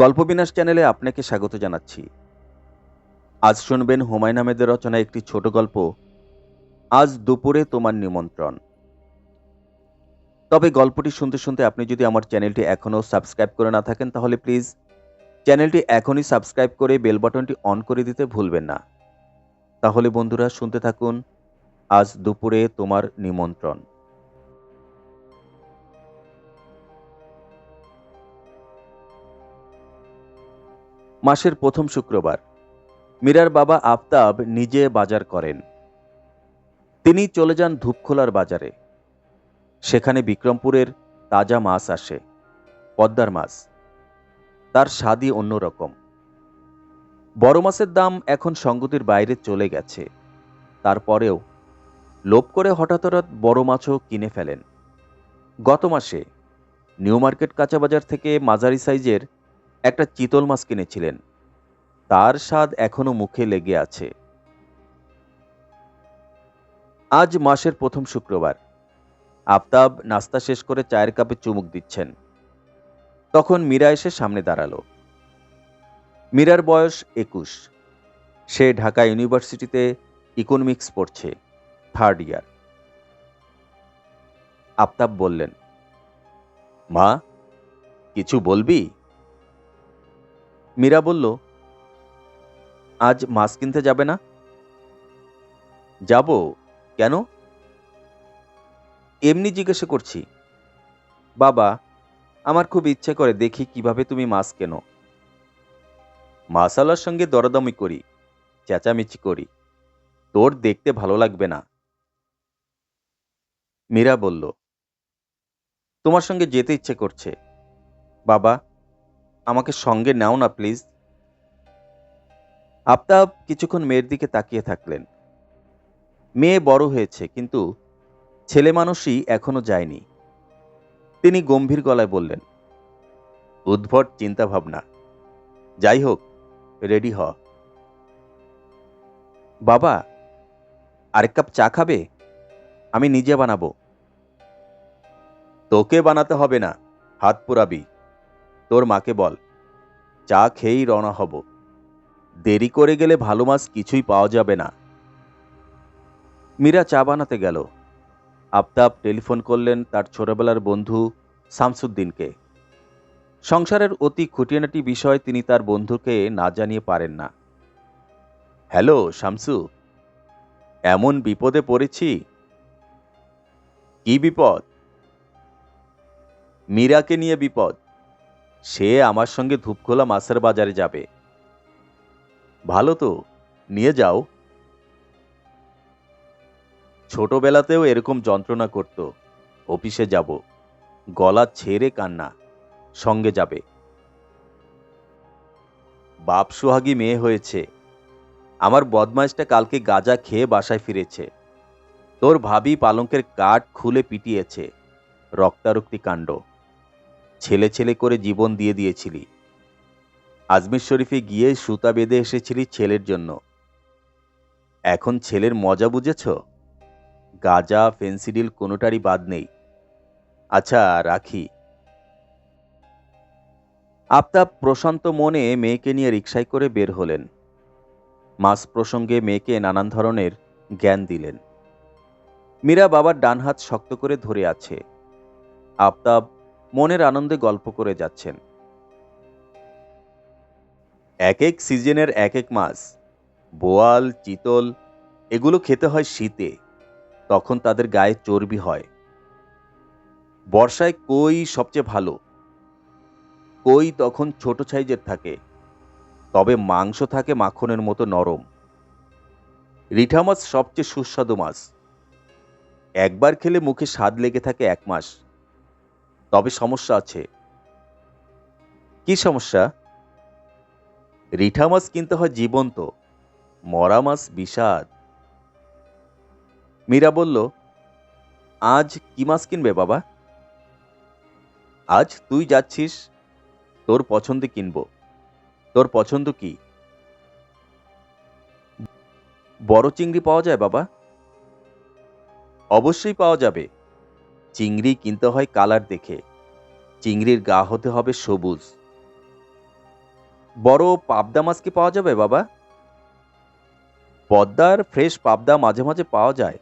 গল্পবিনাশ চ্যানেলে আপনাকে স্বাগত জানাচ্ছি। আজ শুনবেন হুমায়ুন আহমেদের রচনা একটি ছোট গল্প, আজ দুপুরে তোমার নিমন্ত্রণ। তবে গল্পটি শুনতে শুনতে আপনি যদি আমার চ্যানেলটি এখনও সাবস্ক্রাইব করে না থাকেন, তাহলে প্লিজ চ্যানেলটি এখনই সাবস্ক্রাইব করে বেল বাটনটি অন করে দিতে ভুলবেন না। তাহলে বন্ধুরা, শুনতে থাকুন, আজ দুপুরে তোমার নিমন্ত্রণ। মাসের প্রথম শুক্রবার। মীরার বাবা আফতাব নিজে বাজার করেন। তিনি চলে যান ধূপখোলার বাজারে। সেখানে বিক্রমপুরের তাজা মাছ আসে, পদ্মার মাছ। তার স্বাদই অন্যরকম। বড় মাছের দাম এখন সঙ্গতির বাইরে চলে গেছে। তারপরেও লোভ করে হঠাৎ হঠাৎ বড় মাছও কিনে ফেলেন। গত মাসে নিউ মার্কেট কাঁচা বাজার থেকে মাঝারি সাইজের একটা চিতল মাছ কিনেছিলেন। তার স্বাদ এখনও মুখে লেগে আছে। আজ মাসের প্রথম শুক্রবার। আফতাব নাস্তা শেষ করে চায়ের কাপে চুমুক দিচ্ছেন। তখন মীরা এসে সামনে দাঁড়াল। মীরার বয়স একুশ। সে ঢাকা ইউনিভার্সিটিতে ইকোনমিক্স পড়ছে থার্ড ইয়ার আফতাব বললেন, মা, কিছু বলবি? মীরা বলল, আজ মাছ কিনতে যাবে না? যাব। কেন? এমনি জিজ্ঞাসা করছি। বাবা, আমার খুব ইচ্ছে করে দেখি কীভাবে তুমি মাছ কেনো। মাসালার সঙ্গে দরদামি করি, চেঁচামেচি করি। তোর দেখতে ভালো লাগবে না। মীরা বলল, তোমার সঙ্গে যেতে ইচ্ছে করছে। বাবা আমাকে সঙ্গে নাও না, প্লিজ। আফতাব কিছুক্ষণ মেয়ের দিকে তাকিয়ে থাকলেন। মেয়ে বড় হয়েছে, কিন্তু ছেলে মানুষই এখনও যায়নি। তিনি গম্ভীর গলায় বললেন, উদ্ভট চিন্তাভাবনা। যাই হোক, রেডি হ। বাবা, আরেক কাপ চা খাবে? আমি নিজে বানাবো। তোকে বানাতে হবে না, হাত পুরাবি। তোর মাকে বল, চা খেয়েই রওনা হব। দেরি করে গেলে ভালো মাছ কিছুই পাওয়া যাবে না। মীরা চা বানাতে গেল। আফতাব টেলিফোন করলেন তার ছোটবেলার বন্ধু শামসুদ্দিনকে। সংসারের অতি খুঁটিনাটি বিষয় তিনি তার বন্ধুকে না জানিয়ে পারেন না। হ্যালো, শামসু, এমন বিপদে পড়েছি? কি বিপদ? মীরাকে নিয়ে বিপদ। সে আমার সঙ্গে ধূপখোলা মাছের বাজারে যাবে। ভালো তো, নিয়ে যাও। ছোটবেলাতেও এরকম যন্ত্রণা করত। অফিসে যাব, গলা ছেড়ে কান্না, সঙ্গে যাবে। বাপ সোহাগী মেয়ে হয়েছে। আমার বদমাইশটা কালকে গাজা খেয়ে বাসায় ফিরেছে। তোর ভাবি পালঙ্কের কাঠ খুলে পিটিয়েছে। রক্তারক্তি কাণ্ড। ছেলে ছেলে করে জীবন দিয়ে দিয়েছিলি। আজমির শরীফে গিয়ে সুতা বেঁধে এসেছিলি ছেলের জন্য। এখন ছেলের মজা বুঝেছ? গাজা ফেন্সিডিল কোনোটারই বাদ নেই। আচ্ছা রাখি। আফতাব প্রশান্ত মনে মেয়েকে নিয়ে রিক্সায় করে বের হলেন। মাস প্রসঙ্গে মেয়েকে নানান ধরনের জ্ঞান দিলেন। মীরা বাবার ডান হাত শক্ত করে ধরে আছে। আফতাব মনের আনন্দে গল্প করে যাচ্ছেন। এক এক সিজনের এক এক মাছ, বোয়াল, চিতল, এগুলো খেতে হয় শীতে, তখন তাদের গায়ে চর্বি হয়। বর্ষায় কই সবচেয়ে ভালো? কই তখন ছোট সাইজের থাকে, তবে মাংস থাকে মাখনের মতো নরম। রিঠা মাছ সবচেয়ে সুস্বাদু মাছ। একবার খেলে মুখে স্বাদ লেগে থাকে এক মাস। তবে সমস্যা আছে। কি সমস্যা? রিঠা মাছ কিনতে হয় জীবন্ত, মরা মাছ বিষাদ। মীরা বলল, আজ কি মাছ কিনবে বাবা? আজ তুই যাচ্ছিস, তোর পছন্দে কিনব। তোর পছন্দ কি? বড় চিংড়ি পাওয়া যায় বাবা? অবশ্যই পাওয়া যাবে। চিংড়ি কিনতে হয় কালার দেখে। চিংড়ির গা হতে হবে সবুজ। বড় পাবদা মাছ কি পাওয়া যাবে বাবা? পদ্মার ফ্রেশ পাবদা মাঝে মাঝে পাওয়া যায়,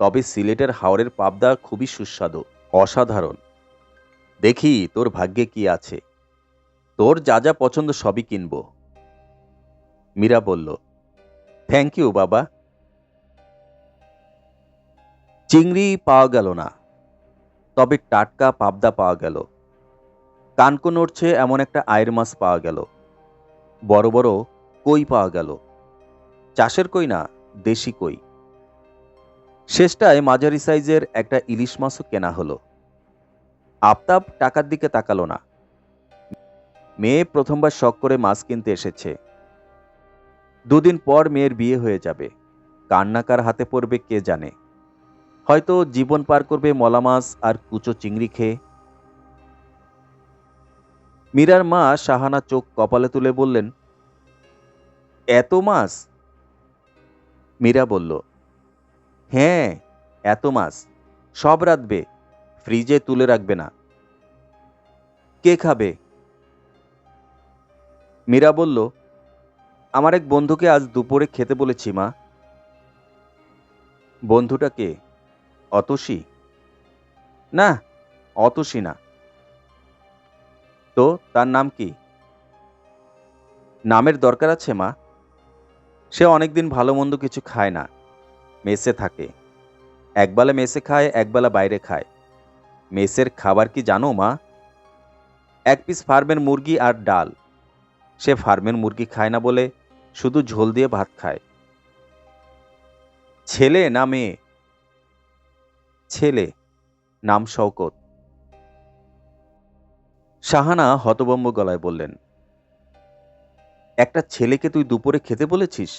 তবে সিলেটের হাওড়ের পাবদা খুবই সুস্বাদু, অসাধারণ। দেখি তোর ভাগ্যে কি আছে। তোর যা যা পছন্দ সবই কিনব। মীরা বলল থ্যাংক ইউ বাবা। চিংড়ি পাওয়া গেল না। তবে টাটকা পাবদা পাওয়া গেল। কানকো নড়ছে এমন একটা আয়ের মাছ পাওয়া গেল। বড় বড় কই পাওয়া গেল। চাষের কই না, দেশি কই। শেষটায় মাঝারি সাইজের একটা ইলিশ মাছও কেনা হলো। আফতাব টাকার দিকে তাকালো না। মেয়ে প্রথমবার শখ করে মাছ কিনতে এসেছে। দুদিন পর মেয়ের বিয়ে হয়ে যাবে। কান্নাকার হাতে পড়বে কে জানে। হয়তো জীবন পার করবে মলা মাছ আর কুচো চিংড়ি খেয়ে। মীরার মা সাহানা চোখ কপালে তুলে বললেন, এত মাছ? মীরা বলল হ্যাঁ এত মাছ। সব রাখবে ফ্রিজে তুলে রাখবে না। কে খাবে? মীরা বলল, আমার এক বন্ধুকে আজ দুপুরে খেতে বলেছি মা। বন্ধুটা কে? অতসী? না অতসী না। তো, তার নাম কি? নামের দরকার আছে, মা। সে অনেকদিন ভালো মন্দ কিছু খায় না। মেসে থাকে। একবেলা মেসে খায়, একবেলা বাইরে খায়। মেসের খাবার কি জানো, মা? এক পিস ফার্মের মুরগি আর ডাল। সে ফার্মের মুরগি খায় না বলে শুধু ঝোল দিয়ে ভাত খায়। ছেলে না মেয়ে? ছেলে, নাম শওকত। শাহানা হতবম্ব গলায় বললেন, একটা ছেলেকে তুই দুপুরে খেতে বলেছিস?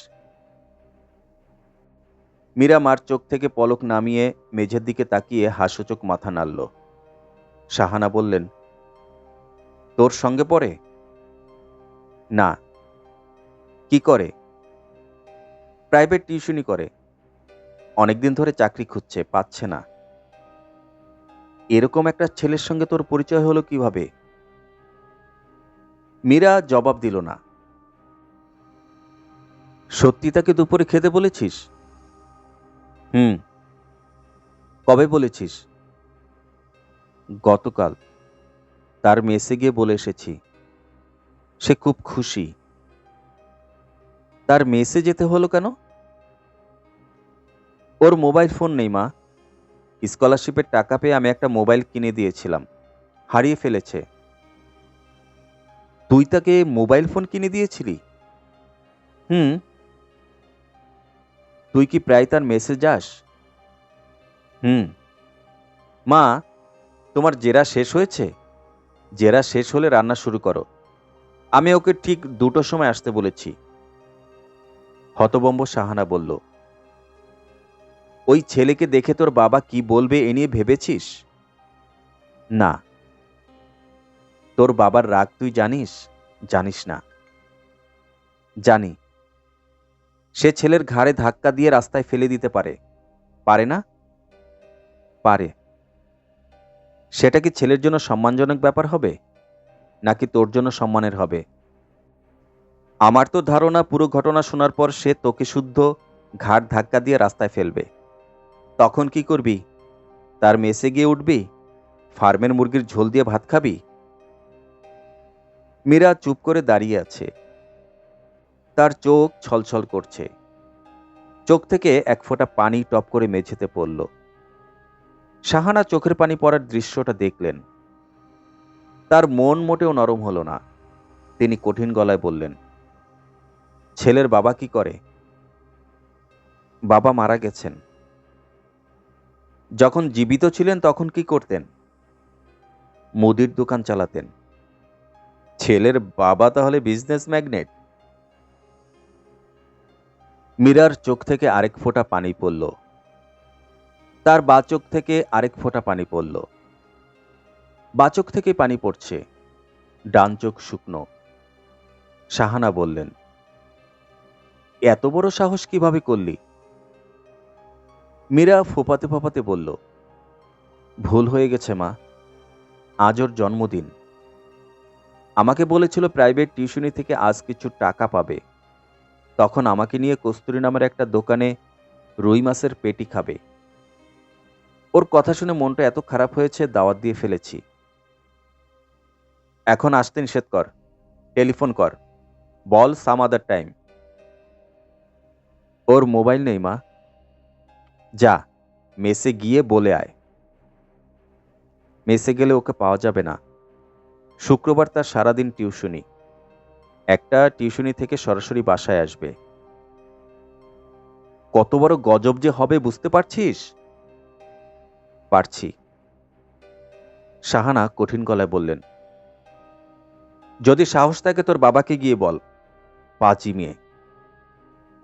মীরা মার চোখ থেকে পলক নামিয়ে মেঝের দিকে তাকিয়ে হাস্যচোখ মাথা নাড়ল। শাহানা বললেন, তোর সঙ্গে পড়ে? না। কি করে? প্রাইভেট টিউশনই করে। অনেকদিন ধরে চাকরি খুঁজছে, পাচ্ছে না। এরকম একটা ছেলের সঙ্গে তোর পরিচয় হলো কীভাবে? মীরা জবাব দিল না। সত্যি তাকে দুপুরে খেতে বলেছিস? হুম। কবে বলেছিস? গতকাল। তার মেসে গিয়ে বলে এসেছি। সে খুব খুশি। তার মেসে যেতে হলো কেন? ওর মোবাইল ফোন নেই মা। স্কলারশিপের টাকা পেয়ে আমি একটা মোবাইল কিনে দিয়েছিলাম। হারিয়ে ফেলেছে। তুই তাকে মোবাইল ফোন কিনে দিয়েছিলি? হুম। তুই কি প্রায় তার মেসেজ যাস হুম। মা, তোমার জেরা শেষ হয়েছে? জেরা শেষ হলে রান্না শুরু করো। আমি ওকে ঠিক দুটোর সময় আসতে বলেছি। হতবম্ব সাহানা বলল ওই ছেলেকে দেখে তোর বাবা কি বলবে এ নিয়ে ভেবেছিস? না। তোর বাবার রাগ তুই জানিস? জানিস না। জানি। সে ছেলের ঘাড়ে ধাক্কা দিয়ে রাস্তায় ফেলে দিতে পারে। পারে না? পারে। সেটা কি ছেলের জন্য সম্মানজনক ব্যাপার হবে? নাকি তোর জন্য সম্মানের হবে? আমার তো ধারণা পুরো ঘটনা শোনার পর সে তোকে শুদ্ধ ঘাট ধাক্কা দিয়ে রাস্তায় ফেলবে। তখন কি করবি? তার মেসে গিয়ে উঠবি? ফার্মের মুরগির ঝোল দিয়ে ভাত খাবি? মীরা চুপ করে দাঁড়িয়ে আছে। তার চোখ ছলছল করছে। চোখ থেকে এক ফোঁটা পানি টপ করে মেঝেতে পড়ল। শাহানা চোখের পানি পড়ার দৃশ্যটা দেখলেন। তার মন মোটেও নরম হলো না। তিনি কঠিন গলায় বললেন, ছেলের বাবা কি করে? বাবা মারা গেছেন। যখন জীবিত ছিলেন তখন কি করতেন? মুদির দোকান চালাতেন। ছেলের বাবা তাহলে বিজনেস ম্যাগনেট মীরার চোখ থেকে আরেক ফোঁটা পানি পড়ল। তার বা চোখ থেকে আরেক ফোঁটা পানি পড়ল। বা চোখ থেকে পানি পড়ছে। ডান চোখ শুকনো। শাহানা বললেন, এত বড় সাহস কীভাবে করলি? মীরা ফোপাতে ফোপাতে বলল, ভুল হয়ে গেছে মা। আজ ওর জন্মদিন। আমাকে বলেছিল প্রাইভেট টিউশনি থেকে আজ কিছু টাকা পাবে। তখন আমাকে নিয়ে কস্তুরি নামের একটা দোকানে রুই মাছের পেটি খাবে। ওর কথা শুনে মনটা এত খারাপ হয়েছে, দাওয়াত দিয়ে ফেলেছি। এখন আসতে নিষেধ কর। টেলিফোন কর। বল সাম আদার টাইম। ওর মোবাইল নেই মা। যা, মেসে গিয়ে বলে আয়। মেসে গেলে ওকে পাওয়া যাবে না। শুক্রবার তার সারাদিন টিউশনি। একটা টিউশনি থেকে সরাসরি বাসায় আসবে। কত বড় গজব যে হবে, বুঝতে পারছিস? পারছি। শাহানা কঠিন গলায় বললেন, যদি সাহস থাকে তোর বাবাকে গিয়ে বল পা চিমিয়ে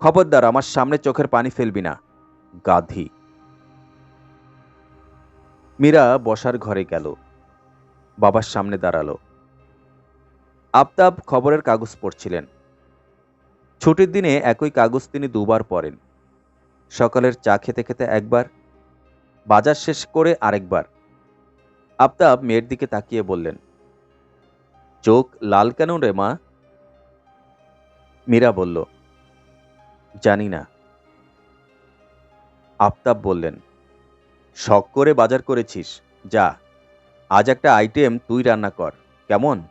খবরদার, আমার সামনে চোখের পানি ফেলবি না। গাধি। মীরা বসার ঘরে গেল। বাবার সামনে দাঁড়াল। আফতাব খবরের কাগজ পড়ছিলেন। ছুটির দিনে একই কাগজ তিনি দুবার পড়েন। সকালের চা খেতে খেতে একবার, বাজার শেষ করে আরেকবার। আফতাব মেয়ের দিকে তাকিয়ে বললেন, চোখ লাল কেন রে মা? মীরা বলল, জানি না। আফতাব বললেন, শখ করে বাজার করেছিস। যা, আজ একটা আইটেম তুই রান্না কর। কেমন?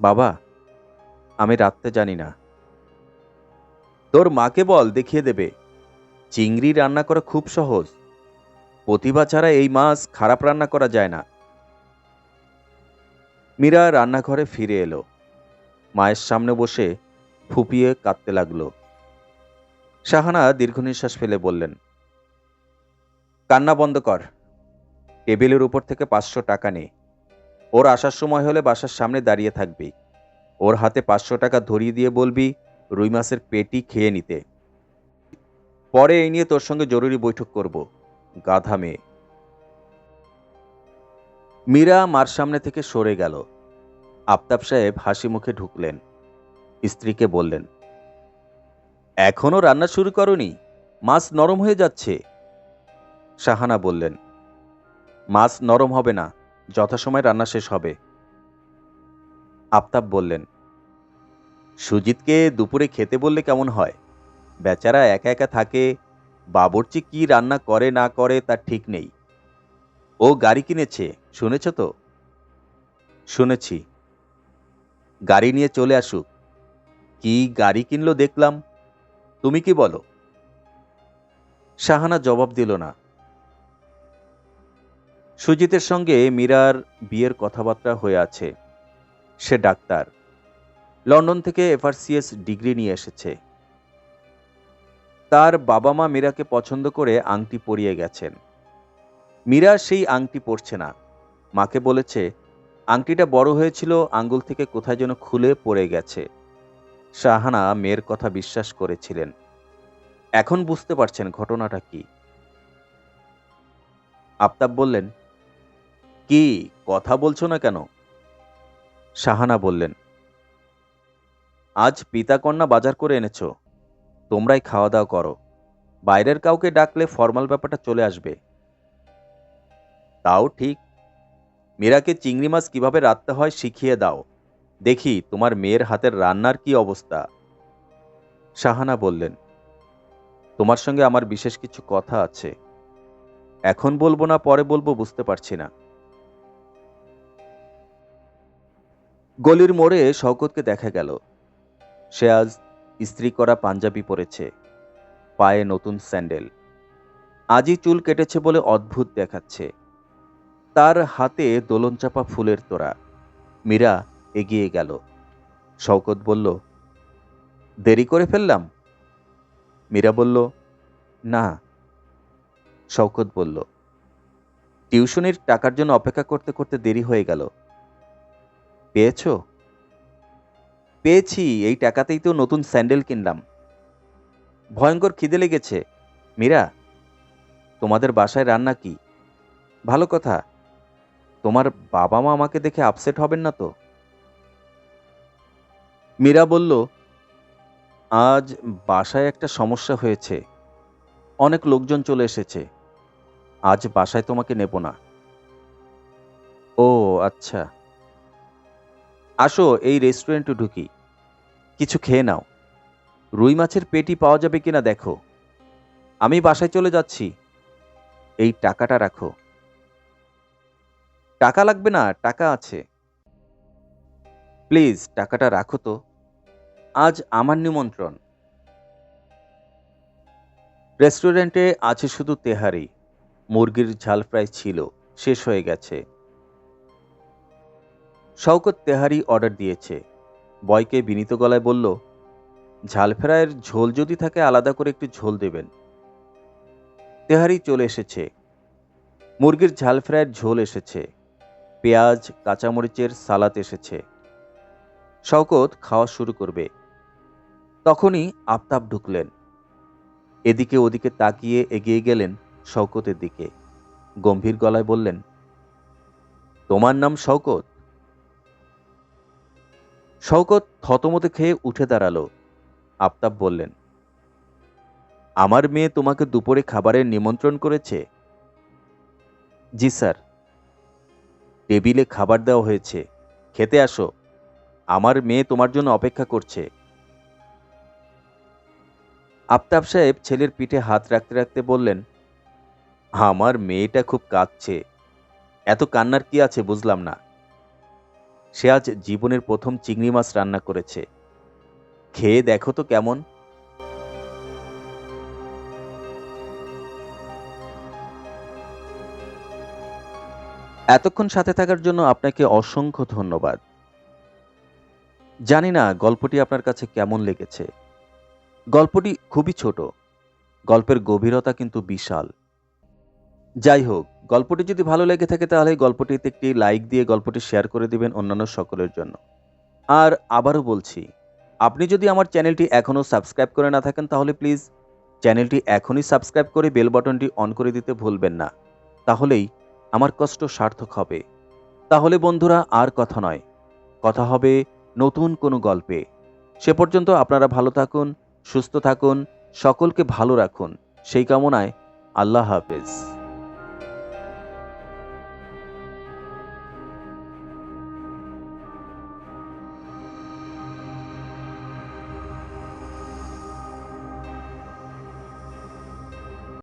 বাবা, আমি রাখতে জানি না। তোর মাকে বল, দেখিয়ে দেবে। চিংড়ি রান্না করা খুব সহজ। প্রতিভা ছাড়া এই মাছ খারাপ রান্না করা যায় না। মীরা রান্নাঘরে ফিরে এলো। মায়ের সামনে বসে ফুপিয়ে কাঁদতে লাগল। শাহানা দীর্ঘ নিঃশ্বাস ফেলে বললেন, কান্না বন্ধ কর। টেবিলের উপর থেকে পাঁচশো টাকা নে। ওর আসার সময় হলে বাসার সামনে দাঁড়িয়ে থাকবি। ওর হাতে পাঁচশো টাকা ধরিয়ে দিয়ে বলবি, রুই মাছের পেটি খেয়ে নিতে। পরে এই নিয়ে তোর সঙ্গে জরুরি বৈঠক করব, গাধা মেয়ে। মীরা মার সামনে থেকে সরে গেল। আফতাব সাহেব হাসি মুখে ঢুকলেন। স্ত্রীকে বললেন এখনও রান্না শুরু করনি, মাছ নরম হয়ে যাচ্ছে। শাহানা বললেন, মাছ নরম হবে না, যথাসময় রান্না শেষ হবে। আফতাব বললেন, সুজিতকে দুপুরে খেতে বললে কেমন হয়? বেচারা একা একা থাকে, বাবরচি কি রান্না করে না করে তার ঠিক নেই। ও গাড়ি কিনেছে, শুনেছ তো? শুনেছি। গাড়ি নিয়ে চলে আসুক। কি গাড়ি কিনলো দেখলাম তুমি কি বলো? শাহানা জবাব দিল না। সুজিতের সঙ্গে মীরার বিয়ের কথাবার্তা হয়ে আছে। সে ডাক্তার। লন্ডন থেকে এফআরসিএস ডিগ্রি নিয়ে এসেছে। তার বাবা মা মীরাকে পছন্দ করে আংটি পরিয়ে গেছেন। মীরা সেই আংটি পরছে না। মাকে বলেছে, আংটিটা বড় হয়েছিল, আঙ্গুল থেকে কোথায় যেন খুলে পড়ে গেছে। শাহানা মেয়ের কথা বিশ্বাস করেছিলেন। এখন বুঝতে পারছেন ঘটনাটা কি। আফতাব বললেন, কি, কথা বলছো না কেন? শাহানা বললেন, আজ পিতা কন্যা বাজার করে এনেছ, তোমরাই খাওয়া দাওয়া করো। বাইরের কাউকে ডাকলে ফর্মাল ব্যাপারটা চলে আসবে। তাও ঠিক, মীরাকে চিংড়ি মাছ কীভাবে রাখতে হয় শিখিয়ে দাও। দেখি তোমার মেয়ের হাতের রান্নার কি অবস্থা। শাহানা বললেন, তোমার সঙ্গে আমার বিশেষ কিছু কথা আছে। এখন বলব না, পরে বলব, বুঝতে পারছি না। গলির মোড়ে শওকতকে দেখা গেল। সে আজ ইস্ত্রি করা পাঞ্জাবি পরেছে, পায়ে নতুন স্যান্ডেল। আজই চুল কেটেছে বলে অদ্ভুত দেখাচ্ছে। তার হাতে দোলনচাপা ফুলের তোড়া। মীরা এগিয়ে গেল। শওকত বলল, দেরি করে ফেললাম? মীরা বলল, না। শওকত বলল, টিউশনির টাকার জন্য অপেক্ষা করতে করতে দেরি হয়ে গেল। পেয়েছ? পেয়েছি, এই টাকাতেই তো নতুন স্যান্ডেল কিনলাম। ভয়ঙ্কর খিদে লেগেছে। মীরা, তোমাদের বাসায় রান্না কি? ভালো কথা। তোমার বাবা মা আমাকে দেখে আপসেট হবেন না তো? মীরা বলল, আজ বাসায় একটা সমস্যা হয়েছে। অনেক লোকজন চলে এসেছে। আজ বাসায় তোমাকে নেব না। ও আচ্ছা। আসো, এই রেস্টুরেন্টে ঢুকি। কিছু খেয়ে নাও। রুই মাছের পেটি পাওয়া যাবে কিনা দেখো। আমি বাসায় চলে যাচ্ছি। এই টাকাটা রাখো। টাকা লাগবে না, টাকা আছে। প্লিজ টাকাটা রাখো তো। আজ আমার নিমন্ত্রণ। রেস্টুরেন্টে আছে শুধু তেহারি। মুরগির ঝাল ফ্রাই ছিল, শেষ হয়ে গেছে। শওকত তেহারি অর্ডার দিয়েছে। বয়কে বিনীত গলায় বলল, ঝাল ফ্রাইয়ের ঝোল যদি থাকে আলাদা করে একটু ঝোল দেবেন। তেহারি চলে এসেছে। মুরগির ঝাল ফ্রাইয়ের ঝোল এসেছে। পেঁয়াজ, কাঁচামরিচের সালাদ এসেছে। শওকত খাওয়া শুরু করবে। তখনই আফতাব ঢুকলেন। এদিকে ওদিকে তাকিয়ে এগিয়ে গেলেন শওকতের দিকে। গম্ভীর গলায় বললেন, তোমার নাম শওকত? শওকত থতমতে খেয়ে উঠে দাঁড়াল। আফতাব বললেন, আমার মেয়ে তোমাকে দুপুরে খাবারের নিমন্ত্রণ করেছে? জি স্যার। টেবিলে খাবার দেওয়া হয়েছে। খেতে আসো। আমার মেয়ে তোমার জন্য অপেক্ষা করছে। আফতাব সাহেব ছেলের পিঠে হাত রাখতে রাখতে বললেন, আমার মেয়েটা খুব কাঁদছে। এত কান্নার কি আছে বুঝলাম না। সে আজ জীবনের প্রথম চিংড়ি মাছ রান্না করেছে। খেয়ে দেখো তো কেমন। এতক্ষণ সাথে থাকার জন্য আপনাকে অসংখ্য ধন্যবাদ। জানি না গল্পটি আপনার কাছে কেমন লেগেছে। গল্পটি খুবই ছোট, গল্পের গভীরতা কিন্তু বিশাল। যাই হোক, গল্পটি যদি ভালো লেগে থাকে তাহলে গল্পটিতে একটি লাইক দিয়ে গল্পটি শেয়ার করে দিবেন অন্যান্য সকলের জন্য। আর আবারও বলছি, আপনি যদি আমার চ্যানেলটি এখনও সাবস্ক্রাইব করে না থাকেন তাহলে প্লিজ চ্যানেলটি এখনই সাবস্ক্রাইব করে বেল বাটনটি অন করে দিতে ভুলবেন না। তাহলেই আমার কষ্ট সার্থক হবে। তাহলে বন্ধুরা, আর কথা নয়। কথা হবে নতুন কোনো গল্পে। সে পর্যন্ত আপনারা ভালো থাকুন, সুস্থ থাকুন, সকলকে ভালো রাখুন। সেই কামনায় আল্লাহ হাফেজ।